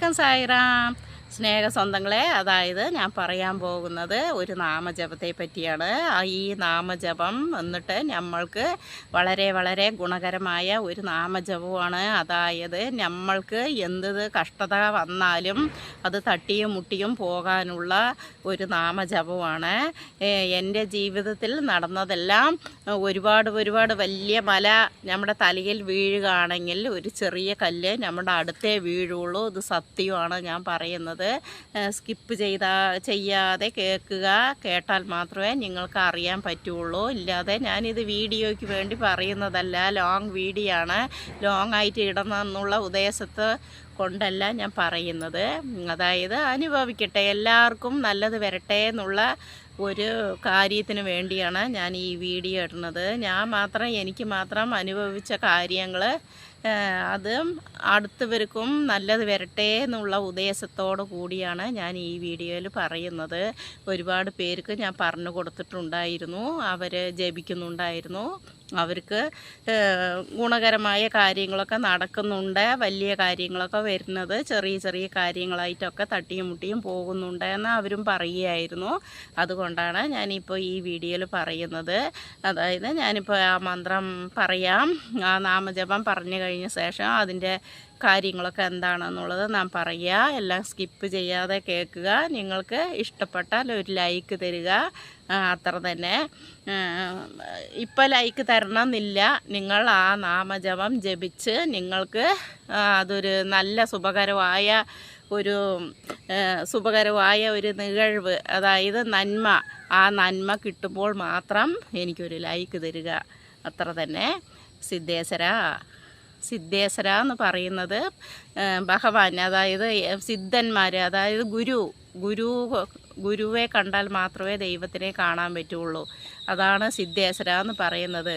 Welcome, Sairam. സ്നേഹ സ്വന്തങ്ങളെ അതായത് ഞാൻ പറയാൻ പോകുന്നത് ഒരു നാമജപത്തെ പറ്റിയാണ് ഈ നാമജപം എന്നിട്ട് നമ്മൾക്ക് വളരെ വളരെ ഗുണകരമായ ഒരു നാമജപമാണ് അതായത് നമ്മൾക്ക് എന്ത് കഷ്ടത വന്നാലും അത് തട്ടിയും മുട്ടിയും പോകാനുള്ള ഒരു നാമജപമാണ് എന്റെ ജീവിതത്തിൽ നടന്നതെല്ലാം ഒരുപാട് ഒരുപാട് വലിയ മല നമ്മുടെ തലയിൽ വീഴുകയാണെങ്കിൽ ഒരു ചെറിയ കല്ല് നമ്മുടെ അടുത്തേ വീഴുള്ളൂ. ഇത് സത്യമാണ് ഞാൻ പറയുന്നത്. സ്കിപ്പ് ചെയ്താ ചെയ്യാതെ കേൾക്കുക കേട്ടാൽ മാത്രമേ നിങ്ങൾക്ക് അറിയാൻ പറ്റുള്ളൂ. ഇല്ലാതെ ഞാനിത് വീഡിയോയ്ക്ക് വേണ്ടി പറയുന്നതല്ല. ലോങ് വീഡിയോ ആണ്. ലോങ് ആയിട്ട് ഇടണമെന്നുള്ള ഉദ്ദേശത്ത് കൊണ്ടല്ല ഞാൻ പറയുന്നത്. അതായത് അനുഭവിക്കട്ടെ. എല്ലാവർക്കും നല്ലത് വരട്ടെ എന്നുള്ള ഒരു കാര്യത്തിന് വേണ്ടിയാണ് ഞാൻ ഈ വീഡിയോ ഇടുന്നത്. ഞാൻ മാത്രം എനിക്ക് മാത്രം അനുഭവിച്ച കാര്യങ്ങൾ അതും അടുത്തവർക്കും നല്ലത് വരട്ടെ എന്നുള്ള ഉദ്ദേശത്തോടു കൂടിയാണ് ഞാൻ ഈ വീഡിയോയിൽ പറയുന്നത്. ഒരുപാട് പേർക്ക് ഞാൻ പറഞ്ഞു കൊടുത്തിട്ടുണ്ടായിരുന്നു. അവർ ജപിക്കുന്നുണ്ടായിരുന്നു. അവർക്ക് ഗുണകരമായ കാര്യങ്ങളൊക്കെ നടക്കുന്നുണ്ട്. വലിയ കാര്യങ്ങളൊക്കെ വരുന്നത് ചെറിയ ചെറിയ കാര്യങ്ങളായിട്ടൊക്കെ തട്ടിയും മുട്ടിയും പോകുന്നുണ്ട് എന്ന് അവരും പറയുകയായിരുന്നു. അതുകൊണ്ടാണ് ഞാനിപ്പോൾ ഈ വീഡിയോയിൽ പറയുന്നത്. അതായത് ഞാനിപ്പോൾ ആ മന്ത്രം പറയാം. ആ നാമജപം പറഞ്ഞു കഴിഞ്ഞ ശേഷം അതിന്റെ കാര്യങ്ങളൊക്കെ എന്താണെന്നുള്ളത് നാം പറയുക. എല്ലാം സ്കിപ്പ് ചെയ്യാതെ കേൾക്കുക. നിങ്ങൾക്ക് ഇഷ്ടപ്പെട്ടാൽ ഒരു ലൈക്ക് തരിക. അത്ര തന്നെ. ഇപ്പം ലൈക്ക് തരണമെന്നില്ല. നിങ്ങൾ ആ നാമജപം ജപിച്ച് നിങ്ങൾക്ക് അതൊരു നല്ല ശുഭകരമായ ഒരു ശുഭകരമായ ഒരു നികഴ്വ് അതായത് നന്മ ആ നന്മ കിട്ടുമ്പോൾ മാത്രം എനിക്കൊരു ലൈക്ക് തരിക. അത്ര തന്നെ. സിദ്ധേശ്വര. സിദ്ധേശ്വര എന്ന് പറയുന്നത് ഭഗവാൻ അതായത് സിദ്ധന്മാർ അതായത് ഗുരു ഗുരു ഗുരുവെ കണ്ടാൽ മാത്രമേ ദൈവത്തിനെ കാണാൻ പറ്റുള്ളൂ. അതാണ് സിദ്ധേശ്വര എന്ന് പറയുന്നത്.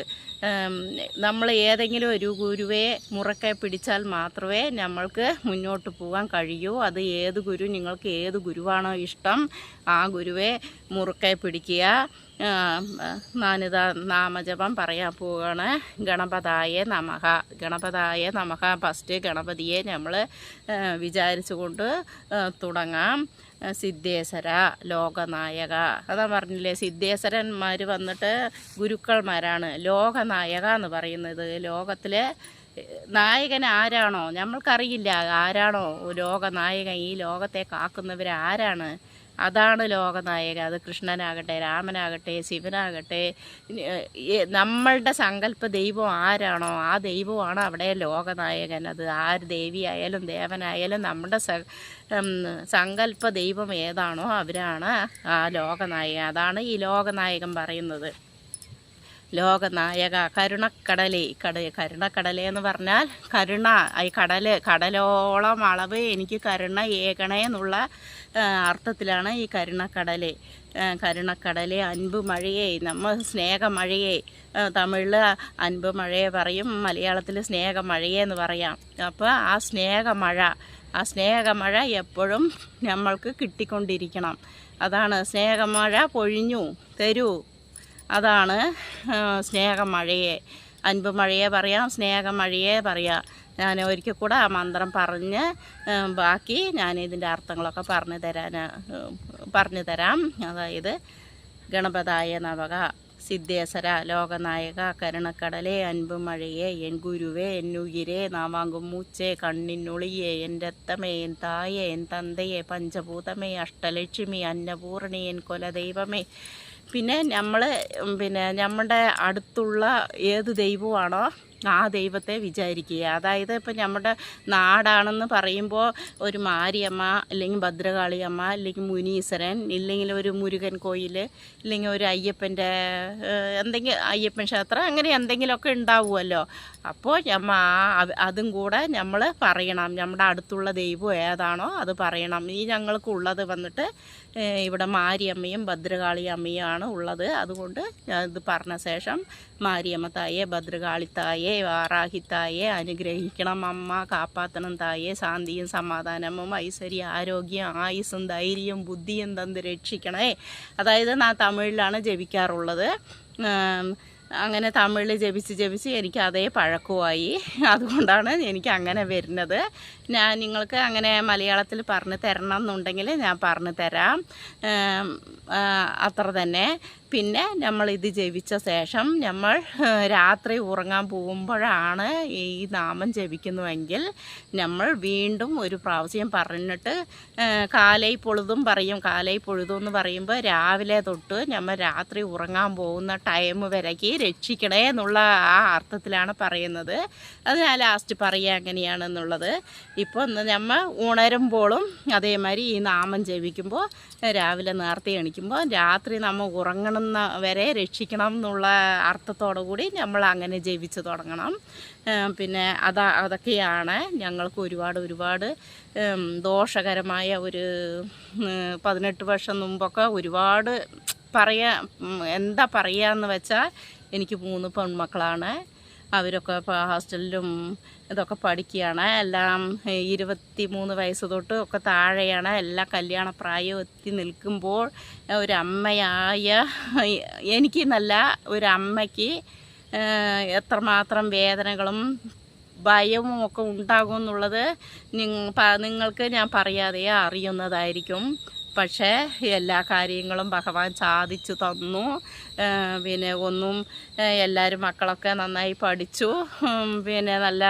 നമ്മൾ ഏതെങ്കിലും ഒരു ഗുരുവെ മുറക്കെ പിടിച്ചാൽ മാത്രമേ നമ്മൾക്ക് മുന്നോട്ട് പോകാൻ കഴിയൂ. അത് ഏത് ഗുരു നിങ്ങൾക്ക് ഏത് ഗുരുവാണോ ഇഷ്ടം ആ ഗുരുവെ മുറുക്കെ പിടിക്കുക. നാനിത നാമജപം പറയാൻ പോവുകയാണ് ഗണപതായ നമഹ. ഗണപതായ നമഹ. ഫസ്റ്റ് ഗണപതിയെ നമ്മൾ വിചാരിച്ചുകൊണ്ട് തുടങ്ങാം. സിദ്ധേശ്വര ലോകനായക. അതാ പറഞ്ഞില്ലേ സിദ്ധേശ്വരന്മാർ വന്നിട്ട് ഗുരുക്കൾമാരാണ്. ലോകനായക എന്ന് പറയുന്നത്. ലോകത്തിലെ നായകൻ ആരാണോ? നമ്മൾക്കറിയില്ല ആരാണോ ലോകനായകൻ? ഈ ലോകത്തെ കാക്കുന്നവർ ആരാണ്? അതാണ് ലോകനായക അത് കൃഷ്ണനാകട്ടെ രാമനാകട്ടെ ശിവനാകട്ടെ നമ്മളുടെ സങ്കല്പ ദൈവം ആരാണോ ആ ദൈവമാണ് അവിടെ ലോകനായകൻ. അത് ആര് ദേവിയായാലും ദേവനായാലും നമ്മുടെ സങ്കല്പ ദൈവം ഏതാണോ അവരാണ് ആ ലോകനായകൻ. അതാണ് ഈ ലോകനായകൻ പറയുന്നത്. ലോകനായക കരുണക്കടലേ കട കരുണക്കടലേ എന്ന് പറഞ്ഞാൽ കരുണ ഈ കടൽ കടലോളം അളവ് എനിക്ക് കരുണ ഏകണേ എന്നുള്ള അർത്ഥത്തിലാണ് ഈ കരുണക്കടലെ കരുണക്കടലെ അൻപ് മഴയേ നമ്മൾ സ്നേഹമഴയെ തമിഴിൽ അൻപ് മഴയെ പറയും മലയാളത്തിൽ സ്നേഹമഴയെ എന്ന് പറയാം. അപ്പോൾ ആ സ്നേഹമഴ ആ സ്നേഹമഴ എപ്പോഴും നമ്മൾക്ക് കിട്ടിക്കൊണ്ടിരിക്കണം. അതാണ് സ്നേഹമഴ പൊഴിഞ്ഞു തരൂ. അതാണ് സ്നേഹമഴയെ. അൻപ് മഴയെ പറയാം സ്നേഹമഴയെ പറയാം. ഞാൻ ഒരിക്കൽ കൂടെ ആ മന്ത്രം പറഞ്ഞ് ബാക്കി ഞാൻ ഇതിന്റെ അർത്ഥങ്ങളൊക്കെ പറഞ്ഞു തരാൻ പറഞ്ഞു തരാം. അതായത് ഗണപതായ നവക സിദ്ധേശ്വര ലോകനായക കരുണക്കടലെ അൻപ് മഴയെ എൻ ഗുരുവേ എന്നുയിരേ നാവാങ്കും മൂച്ചേ കണ്ണിനുളിയെ എൻ രത്തമേ എൻ തായേ എൻ തന്തയെ പഞ്ചഭൂതമേ അഷ്ടലക്ഷ്മി അന്നപൂർണി എൻ കൊലദൈവമേ പിന്നെ നമ്മൾ പിന്നെ നമ്മുടെ അടുത്തുള്ള ഏത് ദൈവമാണോ ആ ദൈവത്തെ വിചാരിക്കുക. അതായത് ഇപ്പം നമ്മുടെ നാടാണെന്ന് പറയുമ്പോൾ ഒരു മാരിയമ്മ അല്ലെങ്കിൽ ഭദ്രകാളിയമ്മ അല്ലെങ്കിൽ മുനീശ്വരൻ ഇല്ലെങ്കിൽ ഒരു മുരുകൻ കോയിൽ ഇല്ലെങ്കിൽ ഒരു അയ്യപ്പന്റെ എന്തെങ്കിലും അയ്യപ്പൻ ക്ഷേത്രം അങ്ങനെ എന്തെങ്കിലുമൊക്കെ ഉണ്ടാവുമല്ലോ. അപ്പോൾ നമ്മ അത് കൂടെ നമ്മൾ പറയണം. നമ്മുടെ അടുത്തുള്ള ദൈവം ഏതാണോ അത് പറയണം. ഈ ഞങ്ങൾക്കുള്ളത് വന്നിട്ട് ഇവിടെ മാരിയമ്മയും ഭദ്രകാളി അമ്മയുമാണ് ഉള്ളത്. അതുകൊണ്ട് ഞാൻ ഇത് പറഞ്ഞ ശേഷം മാരിയമ്മ തായെ ഭദ്രകാളി തായെ വാറാഹി തായെ അനുഗ്രഹിക്കണം അമ്മ. കാപ്പാത്തണം തായെ ശാന്തിയും സമാധാനവും ഐശ്വര്യ ആരോഗ്യം ആയുസ്സും ധൈര്യവും ബുദ്ധിയും തന്ന് രക്ഷിക്കണേ. അതായത് ഞാൻ തമിഴിലാണ് ജപിക്കാറുള്ളത്. അങ്ങനെ തമിഴിൽ ജപിച്ച് ജപിച്ച് എനിക്ക് അതേ പഴക്കമായി അതുകൊണ്ടാണ് എനിക്ക് അങ്ങനെ വരുന്നത്. ഞാൻ നിങ്ങൾക്ക് അങ്ങനെ മലയാളത്തിൽ പറഞ്ഞു തരണം എന്നുണ്ടെങ്കിൽ ഞാൻ പറഞ്ഞു തരാം. അത്ര തന്നെ. പിന്നെ നമ്മൾ ഇത് ജപിച്ച ശേഷം നമ്മൾ രാത്രി ഉറങ്ങാൻ പോകുമ്പോഴാണ് ഈ നാമം ജപിക്കുന്നുവെങ്കിൽ നമ്മൾ വീണ്ടും ഒരു പ്രാവശ്യം പറഞ്ഞിട്ട് കാലൈ പൊഴുതും പറയും. കാലൈ പൊഴുതും എന്ന് പറയുമ്പോൾ രാവിലെ തൊട്ട് നമ്മൾ രാത്രി ഉറങ്ങാൻ പോകുന്ന ടൈം വരയ്ക്ക് രക്ഷിക്കണേ എന്നുള്ള ആ അർത്ഥത്തിലാണ് പറയുന്നത്. അത് ഞാൻ ലാസ്റ്റ് പറയുക എങ്ങനെയാണെന്നുള്ളത് ഇപ്പോൾ നമ്മൾ ഉണരുമ്പോഴും അതേമാതിരി ഈ നാമം ജപിക്കുമ്പോൾ രാവിലെ നേരത്തെ എണിക്കുമ്പോൾ രാത്രി നമ്മൾ ഉറങ്ങണമെന്ന വരെ രക്ഷിക്കണം എന്നുള്ള അർത്ഥത്തോടു കൂടി നമ്മൾ അങ്ങനെ ജപിച്ച് തുടങ്ങണം. പിന്നെ അതാ അതൊക്കെയാണ് ഞങ്ങൾക്ക് ഒരുപാട് ഒരുപാട് ദോഷകരമായ ഒരു പതിനെട്ട് വർഷം മുമ്പൊക്കെ ഒരുപാട് പറയാ എന്താ പറയുക എന്ന് വെച്ചാൽ എനിക്ക് മൂന്ന് പെൺമക്കളാണ്. അവരൊക്കെ ഇപ്പോൾ ഹോസ്റ്റലിലും ഇതൊക്കെ പഠിക്കുകയാണ്. എല്ലാം ഇരുപത്തി മൂന്ന് വയസ്സ് തൊട്ട് ഒക്കെ താഴെയാണ്. എല്ലാ കല്യാണ പ്രായം എത്തി നിൽക്കുമ്പോൾ ഒരു എനിക്ക് നല്ല ഒരു എത്രമാത്രം വേദനകളും ഭയവും ഒക്കെ ഉണ്ടാകും എന്നുള്ളത് നിങ്ങ- പ- നിങ്ങൾക്ക് ഞാൻ പറയാതെ അറിയുന്നതായിരിക്കും. പക്ഷേ എല്ലാ കാര്യങ്ങളും ഭഗവാൻ സാധിച്ചു തന്നു. പിന്നെ ഒന്നും എല്ലാവരും മക്കളൊക്കെ നന്നായി പഠിച്ചു. പിന്നെ നല്ല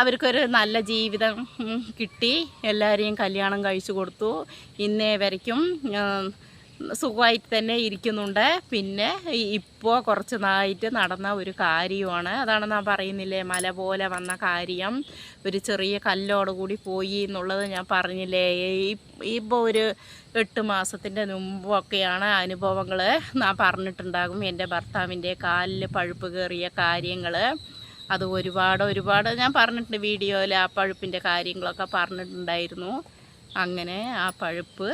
അവർക്കൊരു നല്ല ജീവിതം കിട്ടി. എല്ലാവരെയും കല്യാണം കഴിച്ചു കൊടുത്തു. ഇന്നേ വരയ്ക്കും. സുഖമായിട്ട് തന്നെ ഇരിക്കുന്നുണ്ട്. പിന്നെ ഇപ്പോൾ കുറച്ച് നാളായിട്ട് നടന്ന ഒരു കാര്യമാണ്. അതാണ് ഞാൻ പറയുന്നില്ലേ മല പോലെ വന്ന കാര്യം. ഒരു ചെറിയ കല്ലോടുകൂടി പോയി എന്നുള്ളത് ഞാൻ പറഞ്ഞില്ലേ. ഇപ്പോൾ ഒരു എട്ട് മാസത്തിന്റെ മുമ്പൊക്കെയാണ് അനുഭവങ്ങൾ ഞാൻ പറഞ്ഞിട്ടുണ്ടാകും. എന്റെ ഭർത്താവിന്റെ കാലിൽ പഴുപ്പ് കയറിയ കാര്യങ്ങൾ അത് ഒരുപാട് ഒരുപാട് ഞാൻ പറഞ്ഞിട്ടുണ്ട് വീഡിയോയിൽ ആ പഴുപ്പിന്റെ കാര്യങ്ങളൊക്കെ പറഞ്ഞിട്ടുണ്ടായിരുന്നു. അങ്ങനെ ആ പഴുപ്പ്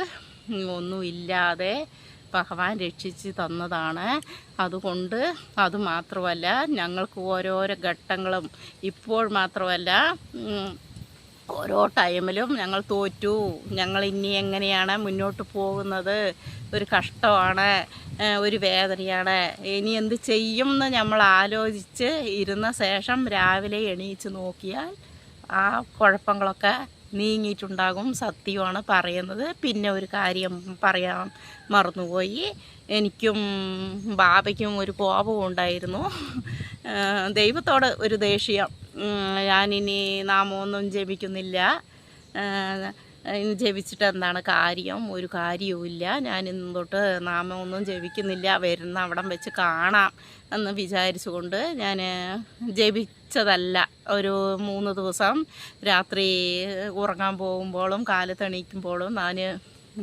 ഒന്നുമില്ലാതെ ഭഗവാൻ രക്ഷിച്ച് തന്നതാണ്. അതുകൊണ്ട് അത് മാത്രമല്ല ഞങ്ങൾക്ക് ഓരോരോ ഘട്ടങ്ങളും ഇപ്പോൾ മാത്രമല്ല ഓരോ ടൈമിലും ഞങ്ങൾ തോറ്റു. ഞങ്ങൾ ഇനി എങ്ങനെയാണ് മുന്നോട്ട് പോകുന്നത്? ഒരു കഷ്ടമാണ് ഒരു വേദനയാണ്. ഇനി എന്ത് ചെയ്യും എന്ന് നമ്മൾ ആലോചിച്ച് ഇരുന്ന ശേഷം രാവിലെ എണീച്ച് നോക്കിയാൽ ആ കുഴപ്പങ്ങളൊക്കെ നീങ്ങിയിട്ടുണ്ടാകും സത്യമാണ് പറയുന്നത്. പിന്നെ ഒരു കാര്യം പറയാൻ മറന്നുപോയി. എനിക്കും ബാബയ്ക്കും ഒരു കോപവും ഉണ്ടായിരുന്നു. ദൈവത്തോട് ഒരു ദേഷ്യം. ഞാനിനി നാമമൊന്നും ജപിക്കുന്നില്ല. ഏഹ് ഇനി ജപിച്ചിട്ട് എന്താണ് കാര്യം? ഒരു കാര്യവുമില്ല ഞാൻ ഇന്ന് തൊട്ട് നാമമൊന്നും ജപിക്കുന്നില്ല. വരുന്ന അവിടം വെച്ച് കാണാം എന്ന് വിചാരിച്ചുകൊണ്ട് ഞാൻ ജപിച്ചതല്ല. ഒരു മൂന്ന് ദിവസം രാത്രി ഉറങ്ങാൻ പോകുമ്പോഴും കാലത്ത് എണീക്കുമ്പോഴും ഞാൻ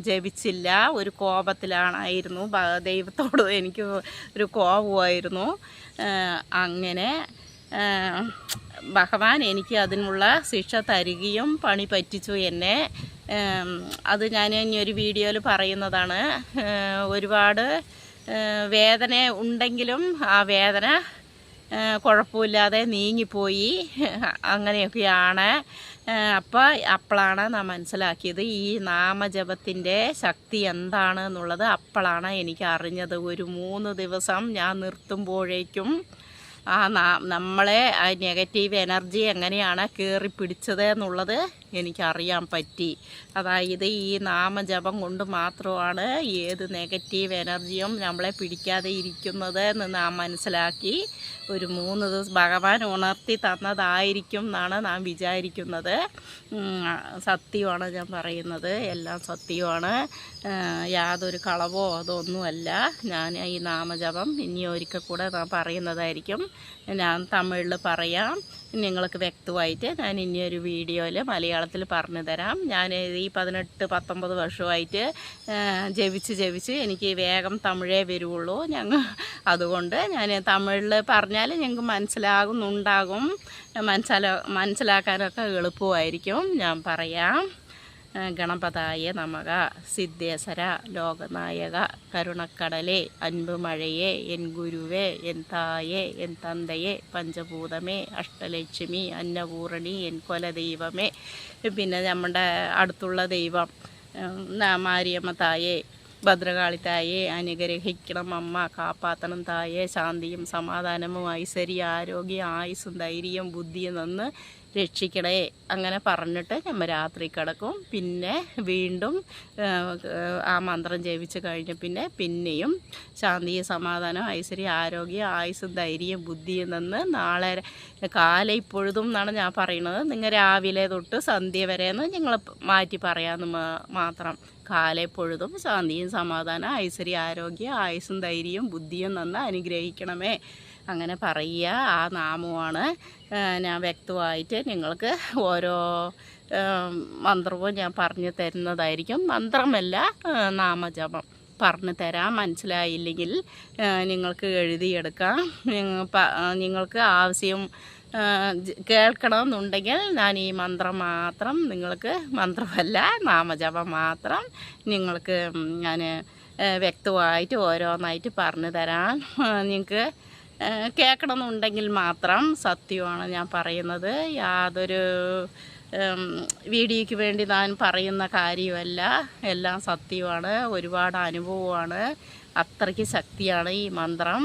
ജപിച്ചില്ല. ഒരു കോപത്തിലാണായിരുന്നു. ദൈവത്തോട് എനിക്ക് ഒരു കോപമായിരുന്നു അങ്ങനെ ഭഗവാൻ എനിക്ക് അതിനുള്ള ശിക്ഷ തരികയും പണി പറ്റിച്ചു എന്നെ. അത് ഞാൻ ഇനി ഒരു വീഡിയോയിൽ പറയുന്നതാണ്. ഒരുപാട് വേദന ഉണ്ടെങ്കിലും ആ വേദന കുഴപ്പമില്ലാതെ നീങ്ങിപ്പോയി. അങ്ങനെയൊക്കെയാണ്. അപ്പോൾ അപ്പോഴാണ് നാം മനസ്സിലാക്കിയത് ഈ നാമജപത്തിന്റെ ശക്തി എന്താണ് എന്നുള്ളത് അപ്പോഴാണ് എനിക്ക് അറിഞ്ഞത്. ഒരു മൂന്ന് ദിവസം ഞാൻ നിർത്തുമ്പോഴേക്കും ആ നമ്മളെ നെഗറ്റീവ് എനർജി എങ്ങനെയാണ് കയറി പിടിച്ചത് എന്നുള്ളത് എനിക്കറിയാൻ പറ്റി. അതായത് ഈ നാമജപം കൊണ്ട് മാത്രമാണ് ഏത് നെഗറ്റീവ് എനർജിയും നമ്മളെ പിടിക്കാതെ ഇരിക്കുന്നത് എന്ന് നാം മനസ്സിലാക്കി ഒരു മൂന്ന് ദിവസം ഭഗവാൻ ഉണർത്തി തന്നതായിരിക്കും എന്നാണ് നാം വിചാരിക്കുന്നത്. സത്യമാണ് ഞാൻ പറയുന്നത്. എല്ലാം സത്യമാണ്. യാതൊരു കളവോ അതൊന്നുമല്ല. ഞാൻ ഈ നാമജപം ഇനി ഒരിക്കൽ കൂടെ ഞാൻ പറയുന്നതായിരിക്കും. ഞാൻ തമിഴിൽ പറയാം. നിങ്ങൾക്ക് വ്യക്തമായിട്ട് ഞാൻ ഇനി ഒരു വീഡിയോയിൽ മലയാളത്തിൽ പറഞ്ഞു തരാം. ഞാൻ ഈ പതിനെട്ട് പത്തൊമ്പത് വർഷമായിട്ട് ജപിച്ച് ജപിച്ച് എനിക്ക് വേഗം തമിഴേ വരുള്ളൂ ഞങ്ങൾ അതുകൊണ്ട് ഞാൻ തമിഴിൽ പറഞ്ഞാൽ ഞങ്ങൾക്ക് മനസ്സിലാകുന്നുണ്ടാകും. മനസ്സിലാ മനസ്സിലാക്കാനൊക്കെ എളുപ്പമായിരിക്കും. ഞാൻ പറയാം. ഗണപതായ നമക സിദ്ധേശ്വര ലോകനായക കരുണക്കടലേ അൻപ് മഴയെ എൻ ഗുരുവേ എൻ തായേ എൻ തന്തയെ പഞ്ചഭൂതമേ അഷ്ടലക്ഷ്മി അന്നപൂർണി എൻ കൊലദൈവമേ പിന്നെ നമ്മുടെ അടുത്തുള്ള ദൈവം മാരിയമ്മ തായേ ഭദ്രകാളി തായെ അനുഗ്രഹിക്കണം അമ്മ കാപ്പാത്തണം തായെ ശാന്തിയും സമാധാനവും ഐശ്വര്യ ആരോഗ്യം ആയുസ്സും ധൈര്യം ബുദ്ധിയും തന്ന് രക്ഷിക്കണേ അങ്ങനെ പറഞ്ഞിട്ട് നമ്മൾ രാത്രി കിടക്കും. പിന്നെ വീണ്ടും ആ, മന്ത്രം ജപിച്ച് കഴിഞ്ഞ പിന്നെ പിന്നെയും ശാന്തി സമാധാനം ഐശ്വര്യം ആരോഗ്യം ആയുസ്സും ധൈര്യം ബുദ്ധിയും നിന്ന് നാളെ കാല ഇപ്പോഴും എന്നാണ് ഞാൻ പറയുന്നത്. നിങ്ങൾ രാവിലെ തൊട്ട് സന്ധ്യ വരെയെന്ന് ഞങ്ങൾ മാറ്റി പറയാമെന്ന് മാത്രം. മാത്രം കാലെപ്പൊഴുതും ശാന്തിയും സമാധാനം ഐശ്വര്യ ആരോഗ്യം ആയുസ്സും ധൈര്യവും ബുദ്ധിയും നന്ന് അനുഗ്രഹിക്കണമേ. അങ്ങനെ പറയുക. ആ നാമമാണ് ഞാൻ വ്യക്തമായിട്ട് നിങ്ങൾക്ക് ഓരോ മന്ത്രവും ഞാൻ പറഞ്ഞു തരുന്നതായിരിക്കും. മന്ത്രമല്ല നാമജപം പറഞ്ഞു തരാം. മനസ്സിലായില്ലെങ്കിൽ നിങ്ങൾക്ക് എഴുതിയെടുക്കാം. നിങ്ങ- നിങ്ങൾക്ക് ആവശ്യം കേൾക്കണമെന്നുണ്ടെങ്കിൽ ഞാൻ ഈ മന്ത്രം മാത്രം നിങ്ങൾക്ക് മന്ത്രമല്ല നാമജപം മാത്രം നിങ്ങൾക്ക് ഞാൻ വ്യക്തമായിട്ട് ഓരോന്നായിട്ട് പറഞ്ഞു തരാം. നിങ്ങൾക്ക് കേൾക്കണമെന്നുണ്ടെങ്കിൽ മാത്രം സത്യമാണ് ഞാൻ പറയുന്നത്. യാതൊരു വീഡിയോയ്ക്ക് വേണ്ടി ഞാൻ പറയുന്ന കാര്യമല്ല. എല്ലാം സത്യമാണ്. ഒരുപാട് അനുഭവമാണ്. അത്രയ്ക്ക് ശക്തിയാണ് ഈ മന്ത്രം.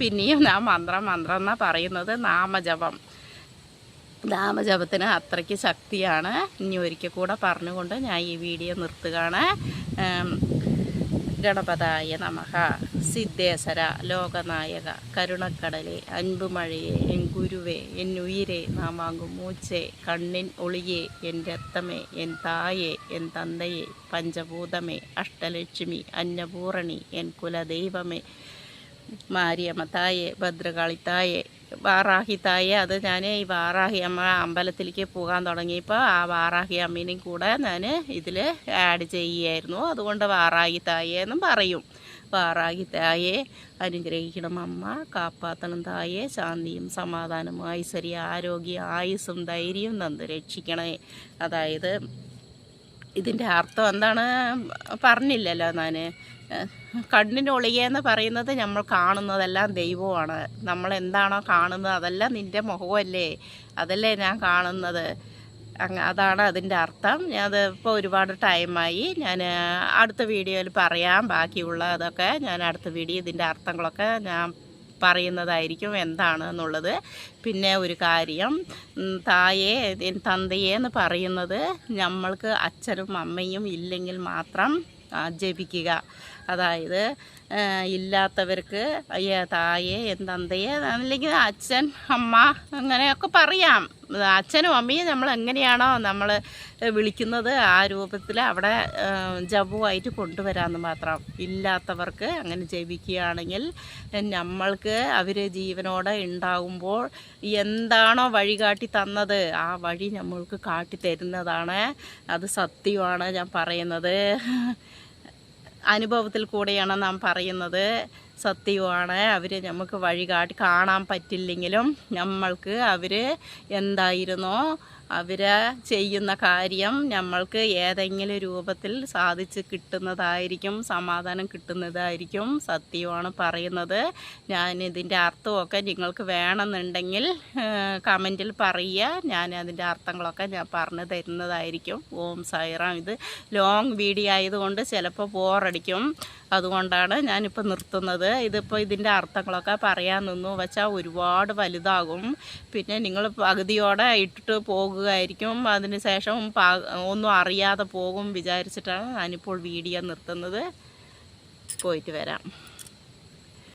പിന്നെയും ഞാൻ മന്ത്രം മന്ത്രം എന്നാണ് പറയുന്നത് നാമജപം. നാമജപത്തിന് അത്രയ്ക്ക് ശക്തിയാണ്. ഇനി ഒരിക്കൽ കൂടെ പറഞ്ഞുകൊണ്ട് ഞാൻ ഈ വീഡിയോ നിർത്തുകയാണ്. ഗണപതായ നമഃ സിദ്ധേശ്വര ലോകനായക കരുണക്കടലെ അൻപുമഴയെ എൻ ഗുരുവേ എൻ ഉയിരെ നാമാങ്കും മൂച്ചേ കണ്ണിൻ ഒളിയെ എൻ രക്തമേ എൻ തായെ എൻ തന്തയെ പഞ്ചഭൂതമേ അഷ്ടലക്ഷ്മി അന്നപൂർണി എൻ കുലദൈവമേ മാരിയമ്മ തായെ ഭദ്രകാളി തായെ വാറാഹി തായെ അത് ഞാൻ ഈ വാറാഹി അമ്മ അമ്പലത്തിലേക്ക് പോകാൻ തുടങ്ങിയപ്പോൾ ആ വാറാഹി അമ്മേനെയും കൂടെ ഞാൻ ഇതിൽ ആഡ് ചെയ്യുമായിരുന്നു അതുകൊണ്ട് വാറാഹി തായെ എന്നും പറയും. വാറാഹി തായെ. അനുഗ്രഹിക്കണം അമ്മ. കാപ്പാത്തണം തായെ. ശാന്തിയും സമാധാനവും ഐശ്വര്യ ആരോഗ്യ ആയുസ്സും ധൈര്യവും തന്ന് രക്ഷിക്കണേ. അതായത് ഇതിന്റെ അർത്ഥം എന്താണ്? പറഞ്ഞില്ലല്ലോ ഞാൻ കണ്ണിന് ഒളികയെന്ന് പറയുന്നത് നമ്മൾ കാണുന്നതെല്ലാം ദൈവമാണ്. നമ്മൾ എന്താണോ കാണുന്നത് അതെല്ലാം നിന്റെ മുഖമല്ലേ? അതല്ലേ ഞാൻ കാണുന്നത്? അതാണ് അതിന്റെ അർത്ഥം. ഞാൻ ഇപ്പോൾ ഒരുപാട് ടൈമായി. ഞാൻ അടുത്ത വീഡിയോയിൽ പറയാം. ബാക്കിയുള്ള അതൊക്കെ ഞാൻ അടുത്ത വീഡിയോ ഇതിന്റെ അർത്ഥങ്ങളൊക്കെ ഞാൻ പറയുന്നതായിരിക്കും എന്താണ് എന്നുള്ളത്. പിന്നെ ഒരു കാര്യം തായെ തന്തയെ എന്ന് പറയുന്നത് നമ്മൾക്ക് അച്ഛനും അമ്മയും ഇല്ലെങ്കിൽ മാത്രം ജപിക്കുക. അതായത് ഇല്ലാത്തവർക്ക് തായെ എന്തന്തയെ തന്തയെ അല്ലെങ്കിൽ അച്ഛൻ അമ്മ അങ്ങനെയൊക്കെ പറയാം. അച്ഛനും അമ്മയും നമ്മൾ എങ്ങനെയാണോ നമ്മൾ വിളിക്കുന്നത് ആ രൂപത്തിൽ അവിടെ ജപമായിട്ട് കൊണ്ടുവരാമെന്ന് മാത്രം. ഇല്ലാത്തവർക്ക് അങ്ങനെ ജപിക്കുകയാണെങ്കിൽ നമ്മൾക്ക് അവർ ജീവനോടെ ഉണ്ടാകുമ്പോൾ എന്താണോ വഴി കാട്ടി തന്നത് ആ വഴി നമ്മൾക്ക് കാട്ടി തരുന്നതാണ്. അത് സത്യമാണ് ഞാൻ പറയുന്നത്. അനുഭവത്തിൽ കൂടെയാണ് നാം പറയുന്നത്. സത്യമാണ് അവർ നമുക്ക് വഴികാട്ടി കാണാൻ പറ്റില്ലെങ്കിലും നമ്മൾക്ക് അവർ എന്തായിരുന്നോ അവർ ചെയ്യുന്ന കാര്യം നമ്മൾക്ക് ഏതെങ്കിലും രൂപത്തിൽ സാധിച്ച് കിട്ടുന്നതായിരിക്കും സമാധാനം കിട്ടുന്നതായിരിക്കും സത്യമാണ് പറയുന്നത്. ഞാൻ ഇതിന്റെ അർത്ഥമൊക്കെ നിങ്ങൾക്ക് വേണമെന്നുണ്ടെങ്കിൽ കമന്റിൽ പറയുക. ഞാൻ അതിന്റെ അർത്ഥങ്ങളൊക്കെ ഞാൻ പറഞ്ഞു തരുന്നതായിരിക്കും. ഓം സൈറാം ഇത് ലോങ് വീഡിയോ ആയതുകൊണ്ട് ചിലപ്പോൾ ബോറടിക്കും അതുകൊണ്ടാണ് ഞാനിപ്പോൾ നിർത്തുന്നത്. ഇതിപ്പോൾ ഇതിന്റെ അർത്ഥങ്ങളൊക്കെ പറയാൻ നിന്നു. വെച്ചാൽ ഒരുപാട് വലുതാകും. പിന്നെ നിങ്ങൾ പകുതിയോടെ ഇട്ടിട്ട് പോകുമായിരിക്കും അതിന് ശേഷം പാ- ഒന്നും അറിയാതെ പോകും വിചാരിച്ചിട്ടാണ് ഞാനിപ്പോൾ വീഡിയോ നിർത്തുന്നത്. പോയിട്ട് വരാം.